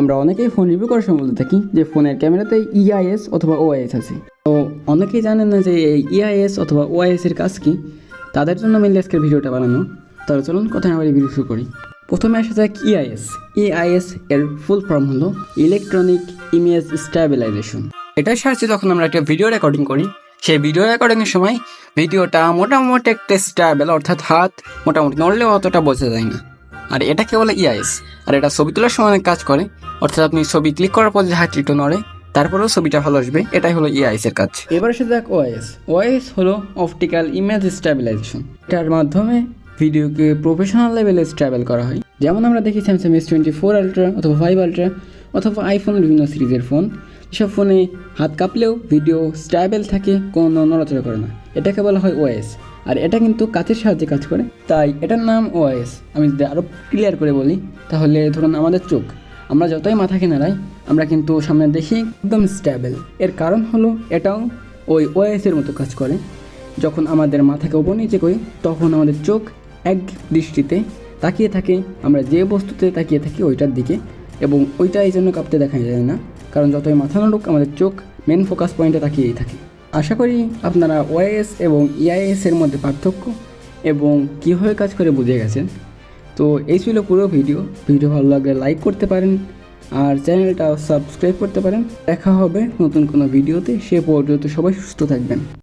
আমরা অনেকেই phone review করার সময় বলতে থাকি যে ফোনের ক্যামেরাতে ইআইএস অথবা ওআইএস আছে। তো অনেকেই জানেন না যে এই ইআইএস অথবা ওআইএস এর কাজ কি? তাদের জন্য মিলে আজকের ভিডিওটা বানানো। তাহলে চলুন কথা না বাড়ি ভিডিও শুরু করি। প্রথমে আসা যাক ইআইএস ইআইএস এর ফুল ফর্ম হলো ইলেকট্রনিক ইমেজ স্ট্যাবিলাইজেশন এটার সাহায্যে যখন আমরা একটা ভিডিও রেকর্ডিং করি, সেই ভিডিও রেকর্ডিংয়ের সময় ভিডিওটা মোটামুটি একটা স্ট্যাবেল অর্থাৎ হাত মোটামুটি নড়লেও অতটা বোঝা যায় না। আর এটাকে বলে ইআইএস আর এটা ছবি তোলার সময় কাজ করে। অর্থাৎ আপনি ছবি ক্লিক করার পর যে একটু নড়ে, তারপরেও ছবিটা ভালো আসবে। এটাই হলো ইআইএস এর কাজ। এবার এসে দেখ ওআইএস ওআইএস হলো অপটিক্যাল ইমেজ স্ট্যাবিলাইজেশন এটার মাধ্যমে ভিডিওকে প্রফেশনাল লেভেলে স্ট্যাবেল করা হয়। যেমন আমরা দেখি Samsung S twenty four ultra অথবা ফাইভ আলট্রা অথবা আইফোন বিভিন্ন সিরিজের ফোন এসব ফোনে হাত কাঁপলেও ভিডিও স্ট্যাবেল থাকে, কোনো নড়াচড়া করে না। এটাকে বলা হয় ওএস আর এটা কিন্তু কাচের সাহায্যে কাজ করে। তাই এটার নাম ওএস আমি যদি আরও ক্লিয়ার করে বলি, তাহলে ধরুন আমাদের চোখ। আমরা যতই মাথাকে নাড়াই, আমরা কিন্তু সামনে দেখি একদম স্ট্যাবেল এর কারণ হলো এটাও ওই ওএস এর মতো কাজ করে। যখন আমাদের মাথাকে ওপর নিচে করি, তখন আমাদের চোখ এক দৃষ্টিতে তাকিয়ে থাকে। আমরা যে বস্তুতে তাকিয়ে থাকি ওইটার দিকে এবং ওইটা এই জন্য কাঁপতে দেখা যায় না। কারণ যতই মাথা নাড়ুক আমাদের চোখ মেন ফোকাস পয়েন্টে তাকিয়েই থাকে। আশা করি আপনারা ওয়াইএস এবং ইআইএস এর মধ্যে পার্থক্য এবং কীভাবে কাজ করে বুঝে গেছেন। তো এই ছিল পুরো ভিডিও। ভিডিও ভালো লাগলে লাইক করতে পারেন আর চ্যানেলটা সাবস্ক্রাইব করতে পারেন। দেখা হবে নতুন কোনো ভিডিওতে। সে পর্যন্ত সবাই সুস্থ থাকবেন।